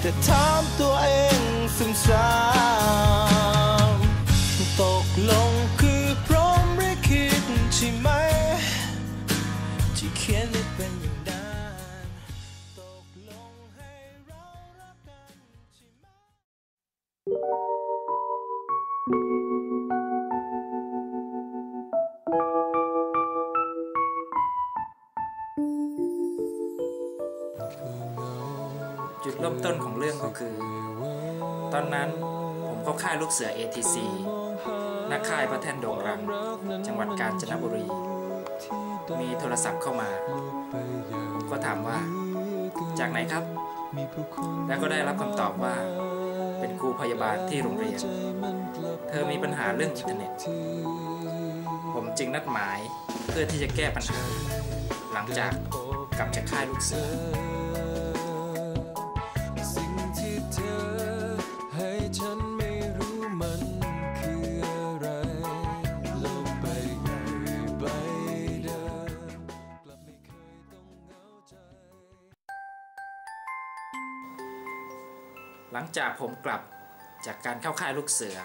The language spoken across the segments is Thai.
แต่ถามตัวเองซ้ำๆต จุดเริ่มต้นของเรื่องก็คือ ตอนนั้นผมเข้าค่ายลูกเสือ ATC นักค่ายพระแท่นโด่งรัง จังหวัดกาญจนบุรี มีโทรศัพท์เข้ามา ผมก็ถามว่า จากไหนครับ แล้วก็ได้รับคำตอบว่า เป็นครูพยาบาลที่โรงเรียน เธอมีปัญหาเรื่องอินเทอร์เน็ต ผมจึงนัดหมายเพื่อที่จะแก้ปัญหา หลังจากกลับจากค่ายลูกเสือ ฉันไม่รู้มันคืออะไรโลกใบใหญ่ใบเดิมกลับไม่เคยต้องเหงาใจ หลังจากผมกลับจากการเข้าค่ายลูกเสือ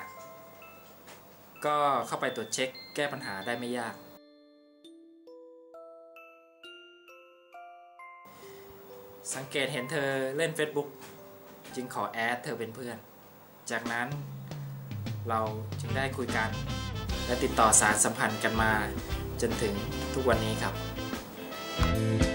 ก็เข้าไปตรวจเช็คแก้ปัญหาได้ไม่ยาก สังเกตเห็นเธอเล่น Facebook จึงขอแอดเธอเป็นเพื่อน จากนั้นเราจึงได้คุยกัน และติดต่อสารสัมพันธ์กันมา จนถึงทุกวันนี้ครับไม่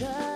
ใ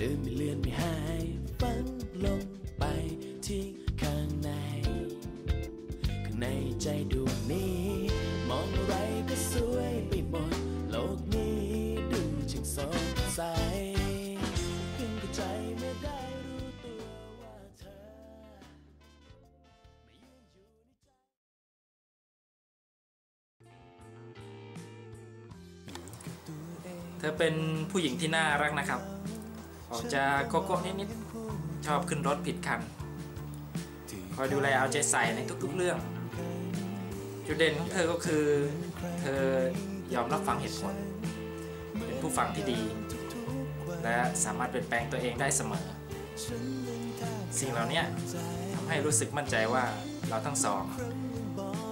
ลืมไม่เลือนไม่หายฝังลงไปที่ข้างใน ข้างในใจดวงนี้ มองอะไรก็สวยไปหมด โลกนี้ดูช่างสดใสเพิ่งเข้าใจเมื่อได้รู้ตัวว่าเธอไม่ยืนอยู่ในใจเธอเป็นผู้หญิงที่น่ารักนะครับ ออกจะโกโก้นิดๆชอบขึ้นรถผิดคันคอยดูแลเอาใจใส่ในทุกๆเรื่อง จุดเด่นของเธอก็คือ เธอยอมรับฟังเหตุผล เป็นผู้ฟังที่ดี และสามารถเปลี่ยนแปลงตัวเองได้เสมอ สิ่งเหล่านี้ทำให้รู้สึกมั่นใจว่าเราทั้งสอง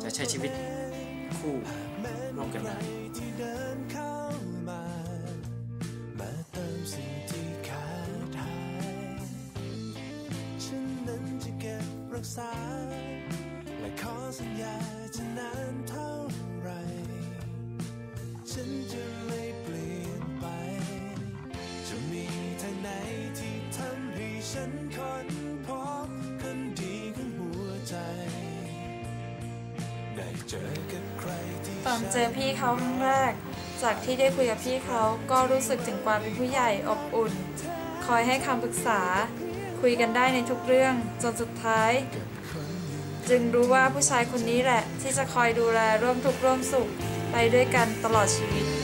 จะใช้ชีวิตคู่ร่วมกันได้ บรักษาและขอสัญญาจะนานเท่าไร ฉันจะไม่เปลี่ยนไป จะมีทางไหนที่ทำให้ฉันค้นพบคนดีของหัวใจ ได้เจอกับใครที่ตอนเจอพี่เขาครั้งแรก จากที่ได้คุยกับพี่เขาก็รู้สึกถึงความเป็นผู้ใหญ่อบอุ่น คอยให้คำปรึกษา คุยกันได้ในทุกเรื่องจนสุดท้าย จึงรู้ว่าผู้ชายคนนี้แหละ ที่จะคอยดูแลร่วมทุกข์ร่วมสุขไปด้วยกันตลอดชีวิต